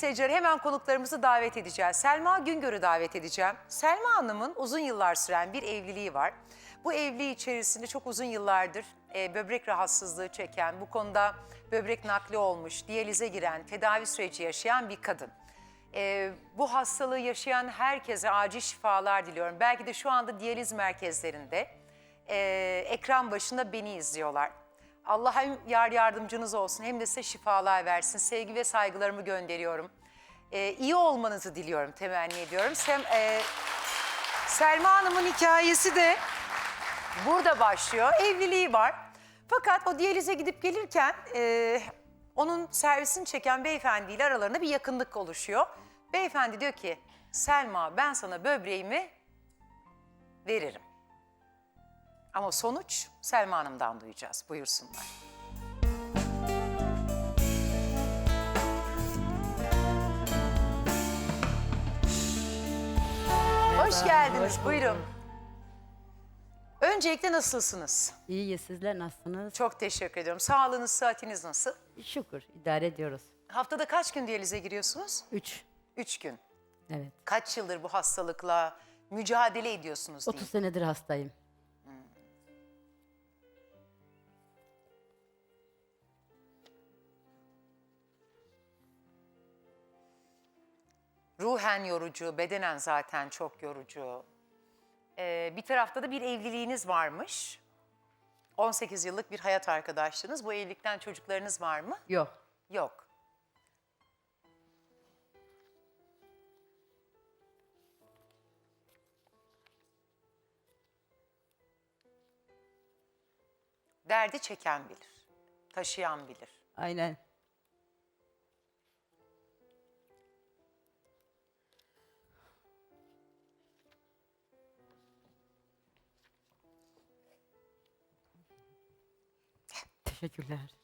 Seyirciler hemen konuklarımızı davet edeceğiz. Selma Güngör'ü davet edeceğim. Selma Hanım'ın uzun yıllar süren bir evliliği var. Bu evliliği içerisinde çok uzun yıllardır e, böbrek rahatsızlığı çeken, bu konuda böbrek nakli olmuş, diyalize giren, tedavi süreci yaşayan bir kadın. E, bu hastalığı yaşayan herkese acil şifalar diliyorum. Belki de şu anda diyaliz merkezlerinde e, ekran başında beni izliyorlar. Allah hem yar yardımcınız olsun hem de size şifalar versin. Sevgi ve saygılarımı gönderiyorum. Ee, iyi olmanızı diliyorum, temenni ediyorum. Sem, e, Selma Hanım'ın hikayesi de burada başlıyor. Evliliği var. Fakat o diyalize gidip gelirken e, onun servisini çeken beyefendiyle aralarında bir yakınlık oluşuyor. Beyefendi diyor ki Selma ben sana böbreğimi veririm. Ama sonuç Selma Hanım'dan duyacağız. Buyursunlar. Hoş geldiniz. Buyurun. Öncelikle nasılsınız? İyi sizler nasılsınız? Çok teşekkür ediyorum. Sağlığınız, sıhhatiniz nasıl? Şükür idare ediyoruz. Haftada kaç gün diyalize giriyorsunuz? Üç. Üç gün. Evet. Kaç yıldır bu hastalıkla mücadele ediyorsunuz 30 diyeyim. senedir hastayım. Ruhen yorucu, bedenen zaten çok yorucu. Ee, bir tarafta da bir evliliğiniz varmış. 18 yıllık bir hayat arkadaşlığınız. Bu evlilikten çocuklarınız var mı? Yok. Yok. Derdi çeken bilir, taşıyan bilir. Aynen. Teşekkürler.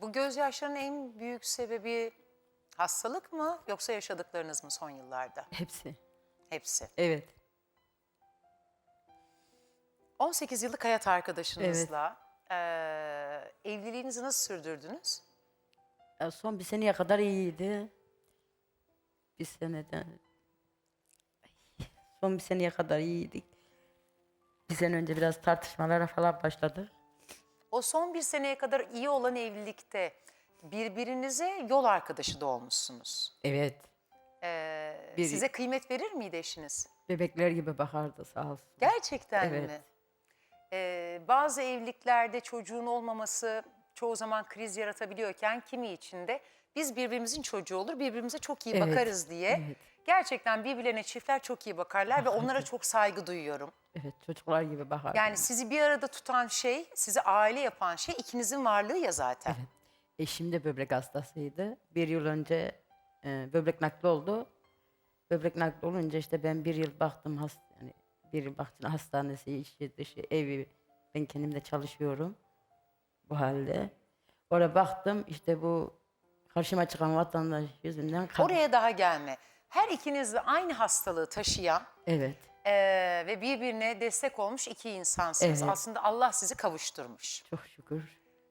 Bu gözyaşlarının en büyük sebebi hastalık mı yoksa yaşadıklarınız mı son yıllarda? Hepsi. Hepsi. Evet. 18 yıllık hayat arkadaşınızla eee, evliliğinizi nasıl sürdürdünüz? Ya Son bir seneye kadar iyiydi. Bir seneden. Son bir seneye kadar iyiydik. Bir sene önce biraz tartışmalara falan başladık. O son bir seneye kadar iyi olan evlilikte birbirinize yol arkadaşı da olmuşsunuz. Evet. Ee, Bir- Size kıymet verir miydi eşiniz? Bebekler gibi bakardı sağ olsun. Gerçekten Evet. mi? Ee, bazı evliliklerde çocuğun olmaması çoğu zaman kriz yaratabiliyorken kimi için de biz birbirimizin çocuğu olur, birbirimize çok iyi Evet, bakarız diye. evet. Gerçekten birbirlerine çiftler çok iyi bakarlar ve onlara çok saygı duyuyorum. Evet çocuklar gibi bakardı. Yani sizi bir arada tutan şey, sizi aile yapan şey ikinizin varlığı ya zaten. Evet. Eşim de böbrek hastasıydı. Bir yıl önce e, böbrek nakli oldu. Böbrek nakli olunca işte ben bir yıl baktım hast yani bir yıl baktım hastanesi, işi, dışı, evi. Ben kendim de çalışıyorum bu halde. Oraya baktım işte bu karşıma çıkan vatandaş yüzünden Oraya daha gelme. Her ikiniz de aynı hastalığı taşıyan Evet. eee, ve birbirine destek olmuş iki insansınız. Evet. Aslında Allah sizi kavuşturmuş. Çok şükür.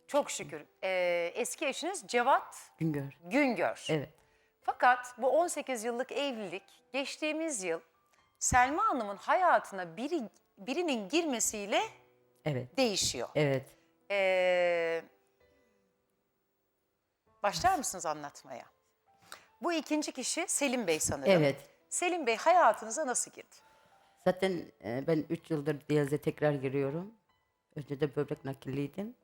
Çok şükür. Eee, eski eşiniz Cevat Güngör. Güngör. Evet. Fakat bu 18 yıllık evlilik geçtiğimiz yıl Selma Hanım'ın hayatına biri, birinin girmesiyle Evet. değişiyor. Evet. Ee, başlar mısınız anlatmaya? Bu ikinci kişi Selim Bey sanırım. Evet. Selim Bey hayatınıza nasıl girdi? Zaten e, ben 3 yıldır diyalize tekrar giriyorum. Önce de böbrek nakilliydim.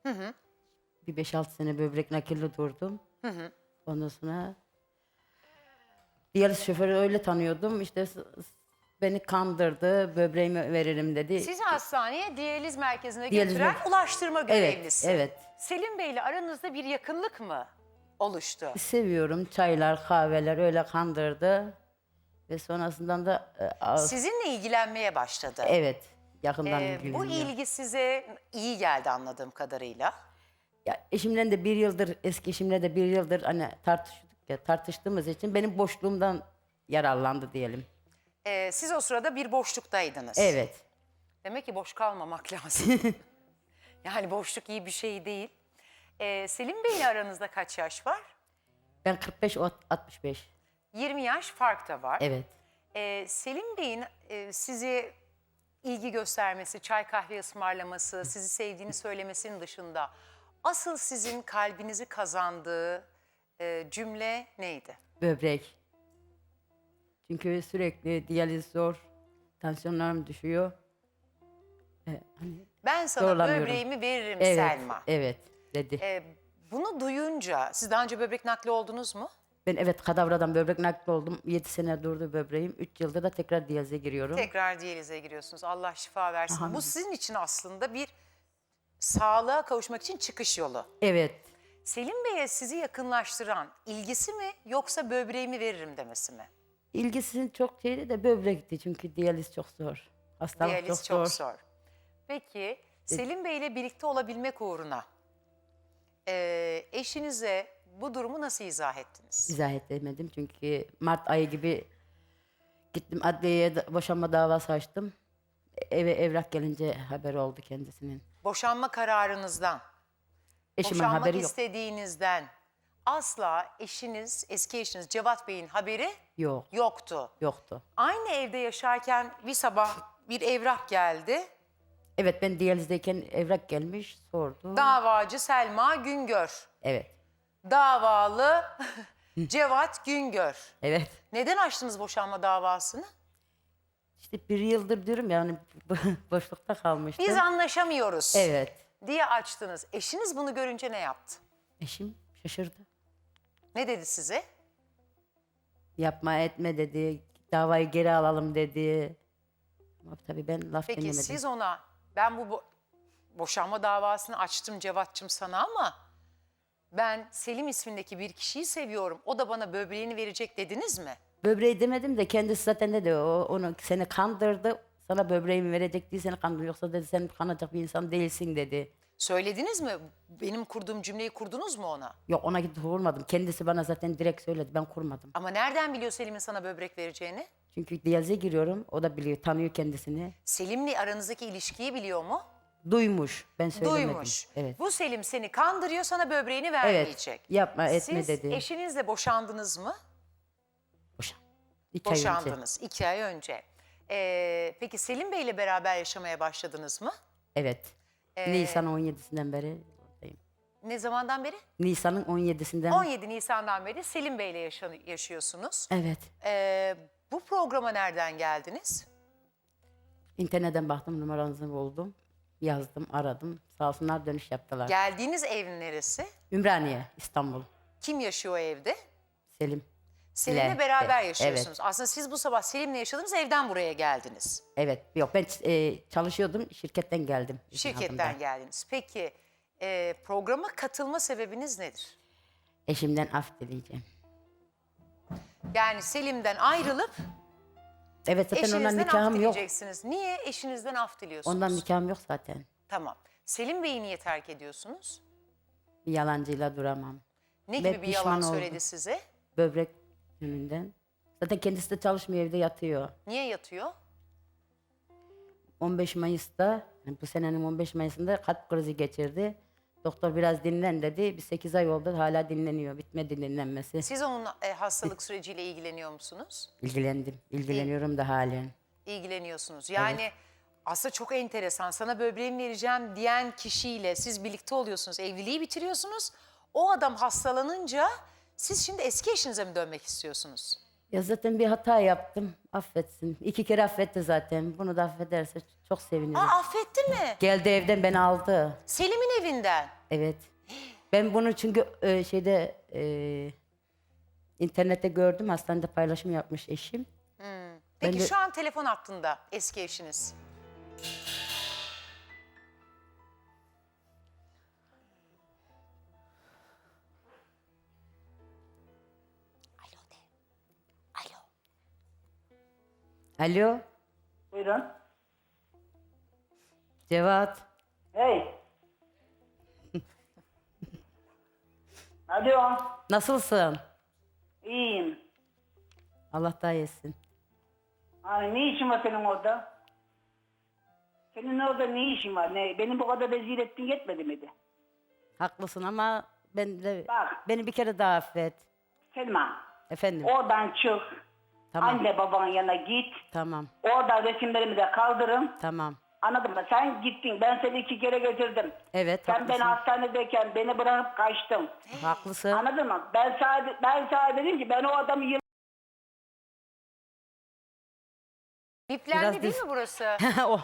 Bir 5-6 sene böbrek nakilli durdum. Ondan sonra diyaliz şoförü öyle tanıyordum. İşte s- s- beni kandırdı, böbreğimi veririm dedi. Sizi hastaneye diyaliz merkezine Diyaliz götüren mer- ulaştırma evet, görevlisi. evet. Selim Bey ile aranızda bir yakınlık mı oluştu? Seviyorum çaylar, kahveler öyle kandırdı. Ve sonrasından da e, Sizinle ilgilenmeye başladı. evet yakından Ee, bu ilgileniyor. ilgi size iyi geldi anladığım kadarıyla. Ya eşimle de bir yıldır, eski eşimle de bir yıldır hani tartıştık ya tartıştığımız için benim boşluğumdan yararlandı diyelim. Ee, siz o sırada bir boşluktaydınız. Evet. Demek ki boş kalmamak lazım. yani boşluk iyi bir şey değil. Ee, Selim Bey ile aranızda kaç yaş var? Ben 45 o 65. 20 yaş fark da var. Evet. Ee, Selim Bey'in e, size ilgi göstermesi, çay kahve ısmarlaması, sizi sevdiğini söylemesinin dışında asıl sizin kalbinizi kazandığı e, cümle neydi? Böbrek. Çünkü sürekli diyaliz zor. Tansiyonlarım düşüyor. Ee, hani, Ben sana Zorlanıyorum. böbreğimi veririm evet, Selma. evet dedi. Ee, bunu duyunca, siz daha önce böbrek nakli oldunuz mu? Ben evet kadavradan böbrek nakli oldum. 7 sene durdu böbreğim. 3 yılda da tekrar diyalize giriyorum. Tekrar diyalize giriyorsunuz. Allah şifa versin. Amin. Bu sizin için aslında bir sağlığa kavuşmak için çıkış yolu. Evet. Selim Bey'e sizi yakınlaştıran ilgisi mi yoksa böbreğimi veririm demesi mi? İlgisinin çok şeydi de böbrekti çünkü diyaliz çok zor. Hastalık Diyaliz çok, zor. Peki Selim Bey ile birlikte olabilmek uğruna eee, eşinize bu durumu nasıl izah ettiniz? İzah edemedim çünkü Mart ayı gibi gittim adliyeye da- boşanma davası açtım. Eve evrak gelince haber oldu kendisinin. Boşanma kararınızdan, Eşimin boşanmak haberi yok. istediğinizden asla eşiniz, eski eşiniz Cevat Bey'in haberi Yok, yoktu. yoktu. Aynı evde yaşarken bir sabah bir evrak geldi. Evet ben diyalizdeyken evrak gelmiş sordu. Davacı Selma Güngör. evet, Davalı Cevat Güngör. evet. Neden açtınız boşanma davasını? İşte bir yıldır diyorum yani boşlukta kalmıştım. Biz anlaşamıyoruz Evet. diye açtınız. Eşiniz bunu görünce ne yaptı? Eşim şaşırdı. Ne dedi size? Yapma etme dedi. Davayı geri alalım dedi. Ama tabii ben laf Peki dinlemedim. siz ona ben bu bo- boşanma davasını açtım Cevat'cığım sana ama ben Selim ismindeki bir kişiyi seviyorum. O da bana böbreğini verecek dediniz mi? Böbreği demedim de kendisi zaten dedi o onu seni kandırdı. Sana böbreğimi verecek diye seni kandırdı. Yoksa dedi sen kanacak bir insan değilsin dedi. Söylediniz mi? Benim kurduğum cümleyi kurdunuz mu ona? Yok ona gidip vurmadım. Kendisi bana zaten direkt söyledi. Ben kurmadım. Ama nereden biliyor Selim'in sana böbrek vereceğini? Çünkü diyalize giriyorum. O da biliyor, tanıyor kendisini. Selim'le aranızdaki ilişkiyi biliyor mu? Duymuş. Ben söylemedim. Duymuş. Evet. Bu Selim seni kandırıyor sana böbreğini Evet. vermeyecek. Yapma etme Siz dedi. eşinizle boşandınız mı? Boşan. İki ay önce. Boşandınız iki ay önce. Ee, peki Selim Bey'le beraber yaşamaya başladınız mı? Evet. Ee, Nisan 17'sinden beri. Ne zamandan beri? Nisan'ın 17'sinden. 17 Nisan'dan beri Selim Bey'le yaşa- yaşıyorsunuz. Evet. Ee, bu programa nereden geldiniz? İnternetten baktım numaranızı buldum. Yazdım, aradım. Sağ olsunlar dönüş yaptılar. Geldiğiniz ev neresi? Ümraniye, İstanbul. Kim yaşıyor o evde? Selim. Selim'le beraber evet, yaşıyorsunuz. Aslında siz bu sabah Selim'le yaşadığınız evden buraya geldiniz. Evet. Yok ben e, çalışıyordum. Şirketten geldim. Şirketten geldiniz. Peki e, programa katılma sebebiniz nedir? Eşimden af dileyeceğim. Yani Selim'den ayrılıp Evet zaten ondan eşinizden af nikahım yok. dileyeceksiniz. Niye eşinizden af diliyorsunuz? Ondan nikahım yok zaten. Tamam. Selim Bey'i niye terk ediyorsunuz? Bir yalancıyla duramam. Ne Ben gibi bir pişman yalan oldum. söyledi size? Böbrek yönünden. Zaten kendisi de çalışmıyor evde yatıyor. Niye yatıyor? 15 Mayıs'ta yani bu senenin 15 Mayıs'ında kalp krizi geçirdi. Doktor biraz dinlen dedi. Bir 8 ay oldu hala dinleniyor. Bitmedi dinlenmesi. Siz onun e, hastalık süreciyle ilgileniyor musunuz? İlgilendim. İlgileniyorum da halen. İlgileniyorsunuz. Yani aslında çok enteresan. Sana böbreğimi vereceğim diyen kişiyle siz birlikte oluyorsunuz. Evliliği bitiriyorsunuz. O adam hastalanınca siz şimdi eski eşinize mi dönmek istiyorsunuz? Ya zaten bir hata yaptım. Affetsin. İki kere affetti zaten. Bunu da affederse çok sevinirim. Aa affetti mi? Geldi evden beni aldı. Selim'in evinden. Evet. Ben bunu çünkü e, şeyde e, internette gördüm. Hastanede paylaşım yapmış eşim. Peki de- şu an telefon hattında eski eşiniz. Alo de. Alo. Alo, Buyurun. Cevat. Hey. Alo. Nasılsın? İyiyim. Allah daha iyisin. Hani ne işin var senin orada? Senin orada ne işin var? Ne? Beni bu kadar rezil ettin yetmedi mi de? Haklısın ama ben de Bak. beni bir kere daha affet. Selma, Efendim. oradan çık. Tamam. Anne babanın yanına git. Tamam. Orada resimlerimi de kaldırın. Tamam. Anladın mı? Sen gittin. Ben seni iki kere götürdüm. Evet Sen haklısın. beni hastanedeyken beni bırakıp kaçtın. Haklısın. Anladın mı? Ben sadece ben sadece dedim ki ben o adamı yıl Biplendi Biraz değil mi burası? o.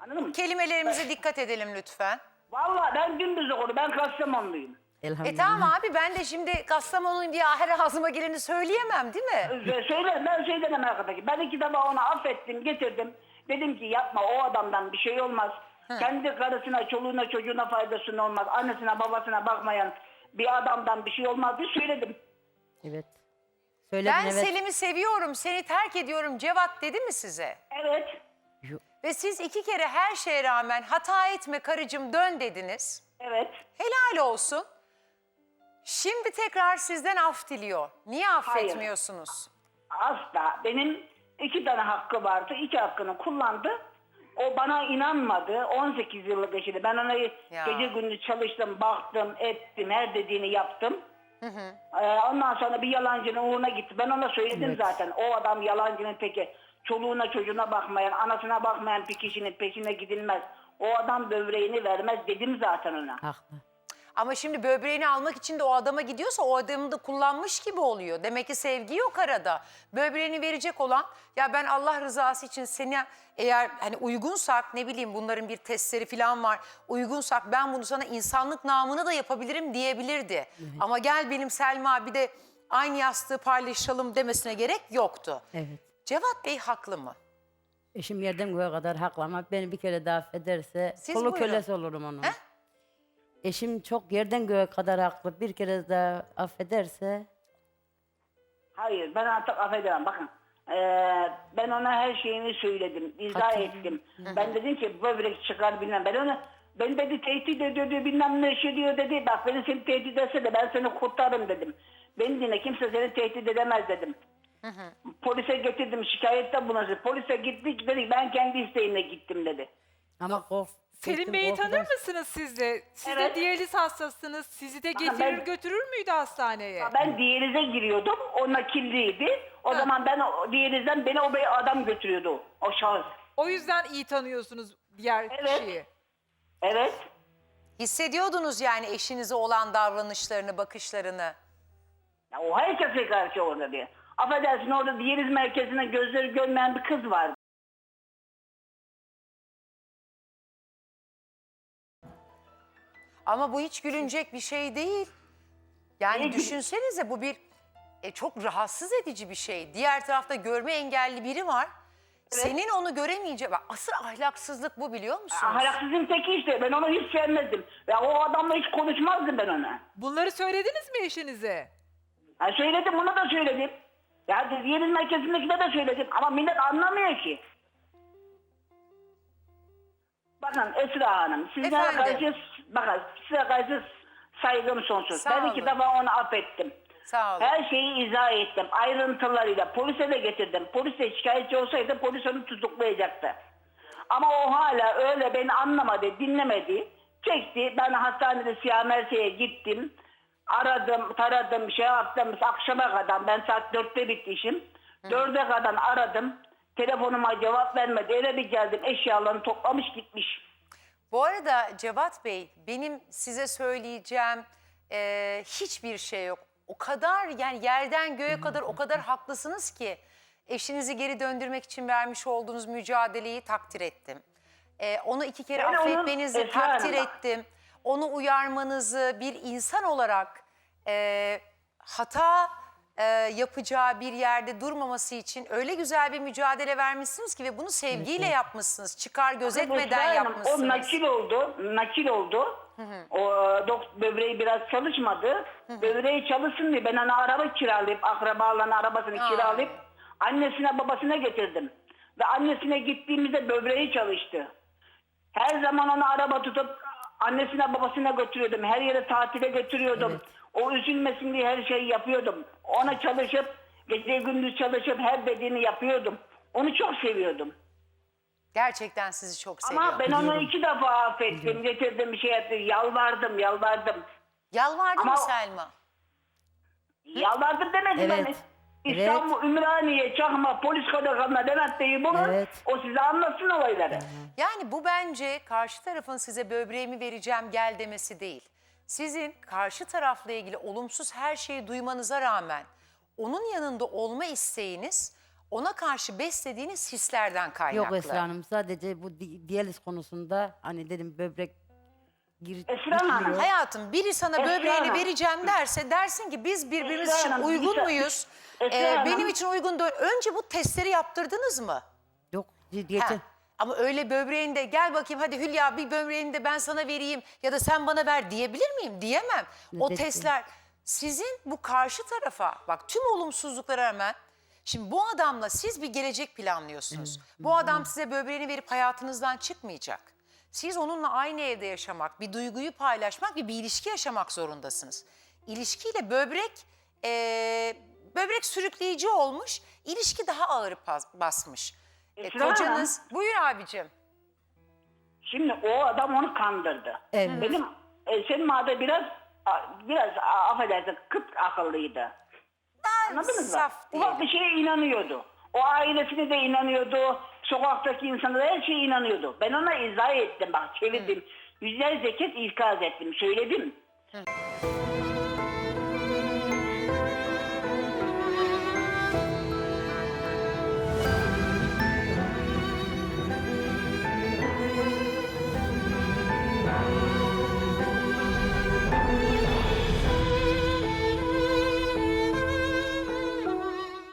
anladın mı? Kelimelerimize dikkat edelim lütfen. Vallahi ben dümdüz okudum. Ben Kastamonluyum. E Elhamdülillah. tamam abi ben de şimdi Kastamonu'yum diye her ağzıma geleni söyleyemem değil mi? Ve Söyle, ben söyledim arkadaki. Ben iki defa onu affettim, getirdim. Dedim ki yapma o adamdan bir şey olmaz. Kendi karısına, çoluğuna, çocuğuna faydasının olmaz. Annesine, babasına bakmayan bir adamdan bir şey olmaz diye söyledim. Evet. Söyledin Ben evet. Selim'i seviyorum, seni terk ediyorum Cevat dedi mi size? Evet. Yo- Ve siz iki kere her şeye rağmen hata etme karıcığım dön dediniz. Evet. Helal olsun. Şimdi tekrar sizden af diliyor. Niye affetmiyorsunuz? Asla. Benim iki tane hakkı vardı. İki hakkını kullandı. O bana inanmadı. 18 yıllık eşiydi. Ben ona Ya. gece gündüz çalıştım, baktım, ettim, her dediğini yaptım. Ee, ondan sonra bir yalancının uğruna gitti. Ben ona söyledim Evet. zaten. O adam yalancının teki. Çoluğuna çocuğuna bakmayan, anasına bakmayan bir kişinin peşine gidilmez. O adam böbreğini vermez dedim zaten ona. Haklı. Ama şimdi böbreğini almak için de o adama gidiyorsa o adamı da kullanmış gibi oluyor. Demek ki sevgi yok arada. Böbreğini verecek olan ya ben Allah rızası için seni eğer hani uygunsak ne bileyim bunların bir testleri falan var. Uygunsak ben bunu sana insanlık namına da yapabilirim diyebilirdi. Ama gel benim Selma bir de aynı yastığı paylaşalım demesine gerek yoktu. Evet. Cevat Bey haklı mı? Eşim yerden göğe kadar haklı ama beni bir kere daha affederse Siz kolu buyurun. kölesi olurum onun. He? Eşim çok yerden göğe kadar haklı. Bir kere daha affederse Hayır ben artık affedemem bakın. Ee, ben ona her şeyini söyledim, izah Hatırlıyorum. ettim. Ben dedim ki böbrek çıkar bilmem. Ben ona ben dedi tehdit ediyor diyor, bilmem ne şey diyor dedi. Bak beni seni tehdit etse de ben seni kurtarırım dedim. Beni dinle kimse seni tehdit edemez dedim. Polise getirdim şikayette bulundu. Polise gittik dedi ben kendi isteğimle gittim dedi. ama kork. Selim Bey'i tanır mısınız siz de? Siz Evet. de diyaliz hastasınız. Sizi de getirir ben- götürür müydü hastaneye? Ben diyalize giriyordum. O nakilliydi. O zaman ben o diyalizden beni o bir adam götürüyordu. O şahıs. O yüzden iyi tanıyorsunuz diğer Evet. kişiyi. Evet. Hissediyordunuz yani eşinize olan davranışlarını, bakışlarını. Ya o herkese karşı orada diye. Affedersin orada diyaliz merkezine gözleri görmeyen bir kız vardı. Ama bu hiç gülünecek bir şey değil. Yani Değil. düşünsenize bu bir e, çok rahatsız edici bir şey. Diğer tarafta görme engelli biri var. Senin onu göremeyeceği, bak asıl ahlaksızlık bu biliyor musunuz? Ahlaksızın teki işte. Ben onu hiç sevmezdim. Ya o adamla hiç konuşmazdım ben ona. Bunları söylediniz mi eşinize? Ha söyledim bunu da söyledim. Ya diyaliz merkezindekine de söyledim. Ama millet anlamıyor ki. Bakın Esra Hanım, sizlere Efendim? Bakın size karşı saygım sonsuz. Sağ ben olun. iki defa onu affettim. Sağ olun. Her şeyi izah ettim. Ayrıntılarıyla. Polise de getirdim. Polis de şikayetçi olsaydı polis onu tutuklayacaktı. Ama o hala öyle beni anlamadı, dinlemedi. Çekti. Ben hastanede Siyah Mersi'ye gittim. Aradım, taradım, şey yaptım. Akşama kadar. Ben saat dörtte bitti işim. Dörde kadar aradım. Telefonuma cevap vermedi. Eve bir geldim. Eşyalarını toplamış gitmiş. Bu arada Cevat Bey benim size söyleyeceğim e, hiçbir şey yok. O kadar yani yerden göğe kadar o kadar haklısınız ki eşinizi geri döndürmek için vermiş olduğunuz mücadeleyi takdir ettim. E, onu iki kere Ben onun- affetmenizi takdir Hanım. ettim. Onu uyarmanızı bir insan olarak e, hata e, yapacağı bir yerde durmaması için öyle güzel bir mücadele vermişsiniz ki ve bunu sevgiyle yapmışsınız. Çıkar gözetmeden Hanım, yapmışsınız. O nakil oldu. Nakil oldu. O dok böbreği biraz çalışmadı. Böbreği çalışsın diye ben ona araba kiralayıp akrabaların arabasını Aa. kiralayıp annesine babasına getirdim. Ve annesine gittiğimizde böbreği çalıştı. Her zaman onu araba tutup annesine babasına götürüyordum. Her yere tatile götürüyordum. O üzülmesin diye her şeyi yapıyordum. Ona çalışıp gece gündüz çalışıp her dediğini yapıyordum. Onu çok seviyordum. Gerçekten sizi çok seviyor. Ama ben onu iki defa affettim. Getirdim şey yaptım. Yalvardım, yalvardım. Yalvardın Ama- mı Selma? Yalvardım demedim Evet. İstanbul, Ümraniye, Çakma, polis karakoluna Levent Bey'i bulun. Evet. O size anlatsın olayları. Yani bu bence karşı tarafın size böbreğimi vereceğim gel demesi değil. Sizin karşı tarafla ilgili olumsuz her şeyi duymanıza rağmen onun yanında olma isteğiniz ona karşı beslediğiniz hislerden kaynaklı. Yok Esra Hanım sadece bu di- diyaliz konusunda hani dedim böbrek gir Esra Hanım, gitmiyor. Hayatım biri sana Esra böbreğini Hanım. vereceğim derse dersin ki biz birbirimiz Esra için Hanım, uygun bir- muyuz? Esra Ee, Hanım. benim için uygun değil. Önce bu testleri yaptırdınız mı? Yok Ha, geçen Ama öyle böbreğinde gel bakayım hadi Hülya bir böbreğini de ben sana vereyim ya da sen bana ver diyebilir miyim? Diyemem. O Evet, testler sizin bu karşı tarafa bak tüm olumsuzluklara rağmen şimdi bu adamla siz bir gelecek planlıyorsunuz. Bu adam size böbreğini verip hayatınızdan çıkmayacak. Siz onunla aynı evde yaşamak, bir duyguyu paylaşmak ve bir ilişki yaşamak zorundasınız. İlişkiyle böbrek eee, böbrek sürükleyici olmuş, ilişki daha ağır bas- basmış. E, Esra kocanız, buyur abicim. Şimdi o adam onu kandırdı. Evet. Benim e, senin madde biraz a- biraz a- affedersin kıt akıllıydı. Anladınız mı? saf Ufak bir şeye inanıyordu. O ailesine de inanıyordu. Sokaktaki insanlara her şeye inanıyordu. Ben ona izah ettim bak çevirdim. Yüzlerce kez ikaz ettim. Söyledim.